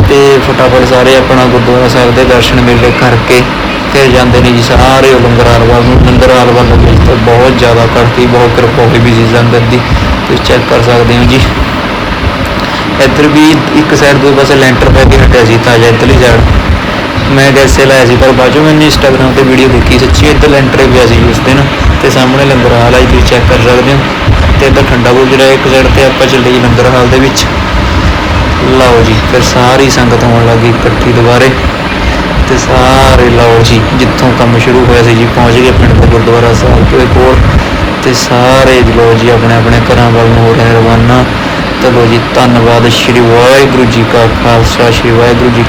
ਤੇ ਫਟਾਫਟ ਸਾਰੇ ਆਪਣਾ ਗੁਰਦੁਆਰਾ ਸਾਹਿਬ ਦੇ ਦਰਸ਼ਨ ਮੇਲੇ ਕਰਕੇ ਫਿਰ ਜਾਂਦੇ ਨੇ ਜੀ ਸਾਰੇ ਉਹ ਲੰਗਰ ਹਾਲ ਵੱਲ ਨੂੰ। ਲੰਗਰ ਹਾਲ ਵੱਲ ਲੱਗੇ ਤੇ ਬਹੁਤ ਜ਼ਿਆਦਾ ਕੜਤੀ ਬਹੁਤ ਕਿਰਪਾ ਹੋਈ ਵੀ ਸੀ ਸੰਗਤ ਦੀ। ਤੁਸੀਂ ਚੈੱਕ ਕਰ ਸਕਦੇ ਹੋ ਜੀ। ਇੱਧਰ ਵੀ ਇੱਕ ਸਾਈਡ ਤੋਂ ਪਾਸੇ ਲੈਂਟਰ ਪੈ ਕੇ ਹਟਿਆ ਸੀ ਤਾਜ਼ਾ ਇੱਧਰਲੀ ਸਾਈਡ ਮੈਂ ਗੈਸੇ ਲਾਇਆ ਸੀ, ਪਰ ਬਾਅਦ ਚੋਂ ਮੈंने ਇੰਸਟਾਗ੍ਰਾਮ ਤੇ ਵੀਡੀਓ ਦੇਖੀ, ਸੱਚੀ ਇੱਧਰ ਲੈਂਟਰ ਪਿਆ ਸੀ ਉਸ ਦਿਨ, ਤੇ ਸਾਹਮਣੇ ਲੰਗਰ ਹਾਲ ਆ, ਜੀ, ਤੁਸੀਂ ਚੈੱਕ ਕਰ ਸਕਦੇ ਹੋ, ਤੇ ਇੱਧਰ ਠੰਡਾ ਬੁਰਜ ਰਿਹਾ, ਇੱਕ ਸਾਈਡ ਤੇ ਆਪਾਂ ਚੱਲੇ ਜੀ ਲੰਗਰ ਹਾਲ ਦੇ ਵਿੱਚ। ਲਓ ਜੀ, ਫਿਰ ਸਾਰੀ ਸੰਗਤ ਹੋਣ ਲੱਗੀ ਇਕੱਠੀ ਦੁਬਾਰੇ, ਤੇ ਸਾਰੇ ਲਓ ਜੀ, ਜਿੱਥੋਂ ਕੰਮ ਸ਼ੁਰੂ ਹੋਇਆ ਸੀ ਜੀ, ਪਹੁੰਚ ਗਏ ਪਿੰਡ ਦੇ ਗੁਰਦੁਆਰਾ ਸਾਹਿਬ ਦੇ ਕੋਲ, ਤੇ ਸਾਰੇ ਲਓ ਜੀ, ਆਪਣੇ ਆਪਣੇ ਘਰਾਂ ਵੱਲ ਨੂੰ ਹੋ ਰਹੇ ਰਵਾਨਾ। ਤੇ ਜੀ, ਧੰਨਵਾਦ ਸ਼੍ਰੀ ਵਾਹਿਗੁਰੂ ਜੀ ਕਾ ਖਾਲਸਾ, ਸ਼੍ਰੀ ਵਾਹਿਗੁਰੂ ਜੀ